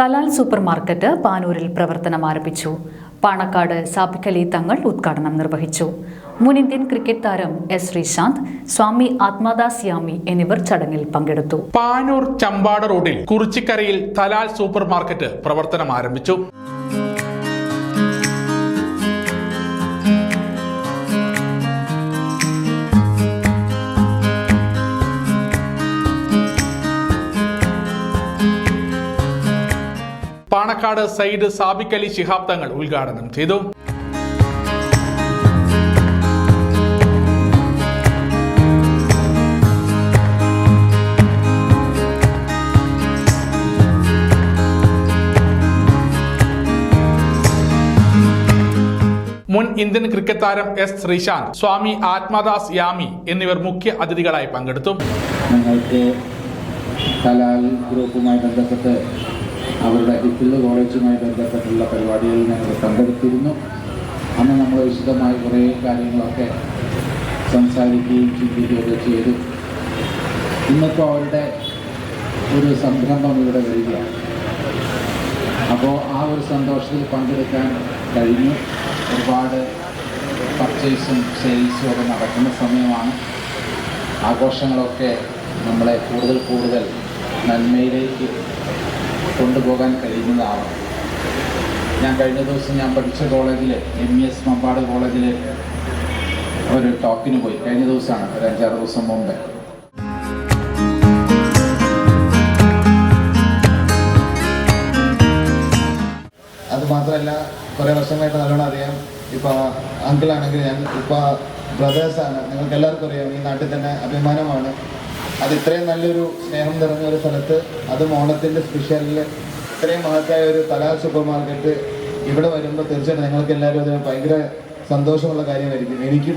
Talal super market പാനൂരിൽ പ്രവർത്തനം ആരംഭിച്ചു. പാണക്കാട് സാബിഖലി തങ്ങൾ ഉദ്ഘാടനം നിർവഹിച്ചു. മുൻ ഇന്ത്യൻ ക്രിക്കറ്റ് താരം എസ് ശ്രീശാന്ത് സ്വാമി ആത്മദാസ് യാമി എന്നിവർ ചടങ്ങിൽ പങ്കെടുത്തു. പാനൂർ ചമ്പാട് റോഡിൽ കുറിച്ചിക്കരയിൽ തലാൽ സൂപ്പർ മാർക്കറ്റ് പ്രവർത്തനം ആരംഭിച്ചു. പാണക്കാട് സയ്യിദ് സാബിക് അലി ശിഹാബ് തങ്ങൾ ഉദ്ഘാടനം ചെയ്തു. മുൻ ഇന്ത്യൻ ക്രിക്കറ്റ് താരം എസ് ശ്രീശാന്ത് സ്വാമി ആത്മദാസ് യാമി എന്നിവർ മുഖ്യ അതിഥികളായി പങ്കെടുത്തു. ഞങ്ങൾക്ക് കലാൽ ഗ്രൂപ്പുമായി ബന്ധപ്പെട്ട് അവരുടെ ഹിറ്റിൽ കോളേജുമായി ബന്ധപ്പെട്ടുള്ള പരിപാടികളിൽ ഞങ്ങൾ പങ്കെടുത്തിരുന്നു. അന്ന് നമ്മൾ വിശദമായി കുറേ കാര്യങ്ങളൊക്കെ സംസാരിക്കുകയും ചിന്തിക്കുകയൊക്കെ ചെയ്തു. ഇന്നിപ്പോൾ അവരുടെ ഒരു സംരംഭം ഇവിടെ വരികയാണ്. അപ്പോൾ ആ ഒരു സന്തോഷത്തിൽ പങ്കെടുക്കാൻ കഴിഞ്ഞു. ഒരുപാട് പർച്ചേസും സെയിൽസും ഒക്കെ നടക്കുന്ന സമയമാണ്. ആഘോഷങ്ങളൊക്കെ നമ്മളെ കൂടുതൽ കൂടുതൽ നന്മയിലേക്ക് കൊണ്ടുപോകാൻ കഴിയുന്നതാണ് ഞാൻ കഴിഞ്ഞ ദിവസം ഞാൻ പഠിച്ച കോളേജിൽ എം ഇ എസ് മമ്പാട് കോളേജിൽ ഒരു ടോക്കിന് പോയി. കഴിഞ്ഞ ദിവസമാണ് ഒരു അഞ്ചാറ് ദിവസം മുമ്പ്. അത് മാത്രമല്ല കുറേ വർഷമായിട്ട് നല്ലോണം അറിയാം. ഇപ്പോൾ അങ്കിളാണെങ്കിൽ ഞാൻ ഇപ്പോൾ ബ്രദേഴ്സാണ് നിങ്ങൾക്ക് എല്ലാവർക്കും അറിയാം ഈ നാട്ടിൽ തന്നെ അഭിമാനമാണ്. അത് ഇത്രയും നല്ലൊരു സ്നേഹം നിറഞ്ഞ ഒരു സ്ഥലത്ത് അതും ഓണത്തിന്റെ സ്പെഷ്യലിൽ ഇത്രയും മഹത്തായ ഒരു കലാ സൂപ്പർ മാർക്കറ്റ് ഇവിടെ വരുമ്പോൾ തീർച്ചയായിട്ടും നിങ്ങൾക്ക് എല്ലാവരും അതിന് ഭയങ്കര സന്തോഷമുള്ള കാര്യമായിരിക്കും. എനിക്കും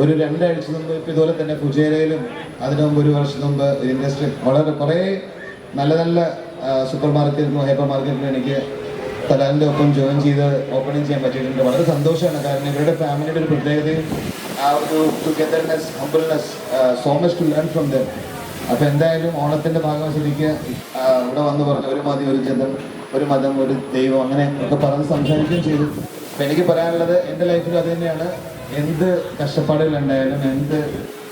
ഒരു രണ്ടാഴ്ച മുമ്പ് ഇപ്പം ഇതുപോലെ തന്നെ കുചേരയിലും അതിനു മുമ്പ് ഒരു വർഷം മുമ്പ് ഇൻഡസ്ട്രി വളരെ കുറേ നല്ല നല്ല സൂപ്പർ മാർക്കറ്റിലും ഹൈപ്പർ മാർക്കറ്റിലും എനിക്ക് തലാലിന്റെ ഒപ്പം ജോയിൻ ചെയ്ത് ഓപ്പണിംഗ് ചെയ്യാൻ പറ്റിയിട്ടുണ്ട്. വളരെ സന്തോഷമാണ്. കാരണം ഇവരുടെ ഫാമിലിയുടെ ഒരു പ്രത്യേകതയും ആ ഒരു togetherness humbleness so much to learn from them അപ്പോൾ എന്തായാലും ഓണത്തിന്റെ ഭാഗം ശരിക്ക് ഇവിടെ വന്ന് പറഞ്ഞു ഒരു മതി ഒരു ജതം ഒരു മതം ഒരു ദൈവം അങ്ങനെ ഒക്കെ പറഞ്ഞ് സംസാരിക്കുകയും ചെയ്തു. അപ്പം എനിക്ക് പറയാനുള്ളത് എന്റെ ലൈഫിൽ അത് തന്നെയാണ്. എന്ത് കഷ്ടപ്പാടുകളുണ്ടായാലും എന്ത്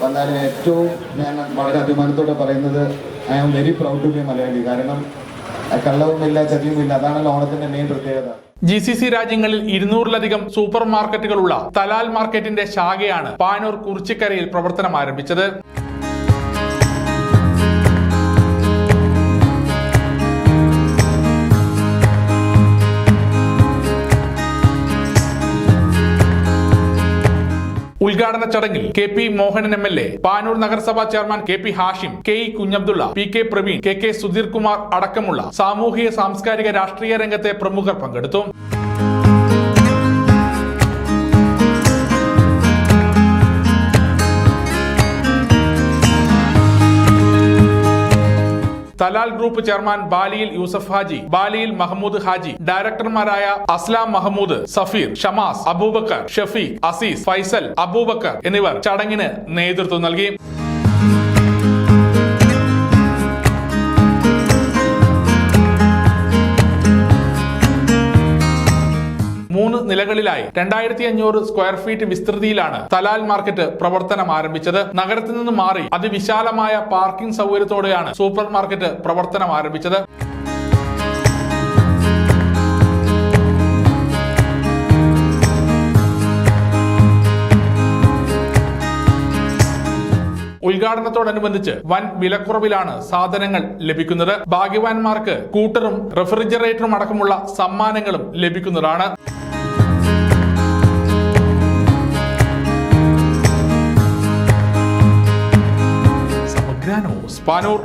വന്നാലും ഏറ്റവും ഞാൻ വളരെ അഭിമാനത്തോടെ പറയുന്നത് I am very proud to be Malayali. കാരണം കള്ളവുമില്ല ചതിയുമില്ല അതാണല്ലോ ഓണത്തിന്റെ മെയിൻ പ്രത്യേകത. ജി സി സി രാജ്യങ്ങളിൽ ഇരുന്നൂറിലധികം സൂപ്പർ മാർക്കറ്റുകളുള്ള തലാൽ മാർക്കറ്റിന്റെ ശാഖയാണ് പാനൂർ കുറിച്ചിക്കരയിൽ പ്രവർത്തനം ആരംഭിച്ചത്. ഉദ്ഘാടന ചടങ്ങിൽ K P Mohanan M L A Panoor നഗരസഭാ chairman K P Hashim K E Kunhabdulla P K Praveen K K Sudheer Kumar അടക്കമുള്ള സാമൂഹിക സാംസ്കാരിക രാഷ്ട്രീയ രംഗത്തെ പ്രമുഖർ പങ്കെടുത്തു. തലാൽ ഗ്രൂപ്പ് ചെയർമാൻ ബാലിയിൽ യൂസഫ് ഹാജി ബാലിയിൽ മഹമ്മൂദ് ഹാജി ഡയറക്ടർമാരായ അസ്ലാം മഹമ്മൂദ് സഫീർ ഷമാസ് അബൂബക്കർ ഷഫീഖ് അസീസ് ഫൈസൽ അബൂബക്കർ എന്നിവർ ചടങ്ങിന് നേതൃത്വം നൽകി. നിലകളിലായി. രണ്ടായിരത്തി അഞ്ഞൂറ് സ്ക്വയർ ഫീറ്റ് വിസ്തൃതിയിലാണ് തലാൽ മാർക്കറ്റ് പ്രവർത്തനം ആരംഭിച്ചത്. നഗരത്തിൽ നിന്ന് മാറി അതിവിശാലമായ പാർക്കിംഗ് സൗകര്യത്തോടെയാണ് സൂപ്പർ മാർക്കറ്റ് പ്രവർത്തനം ആരംഭിച്ചത്. ഉദ്ഘാടനത്തോടനുബന്ധിച്ച് വൻ വിലക്കുറവിലാണ് സാധനങ്ങൾ ലഭിക്കുന്നത്. ഭാഗ്യവാന്മാർക്ക് കൂട്ടറും റെഫ്രിജറേറ്ററും അടക്കമുള്ള സമ്മാനങ്ങളും ലഭിക്കുന്നതാണ്. പാനൂർ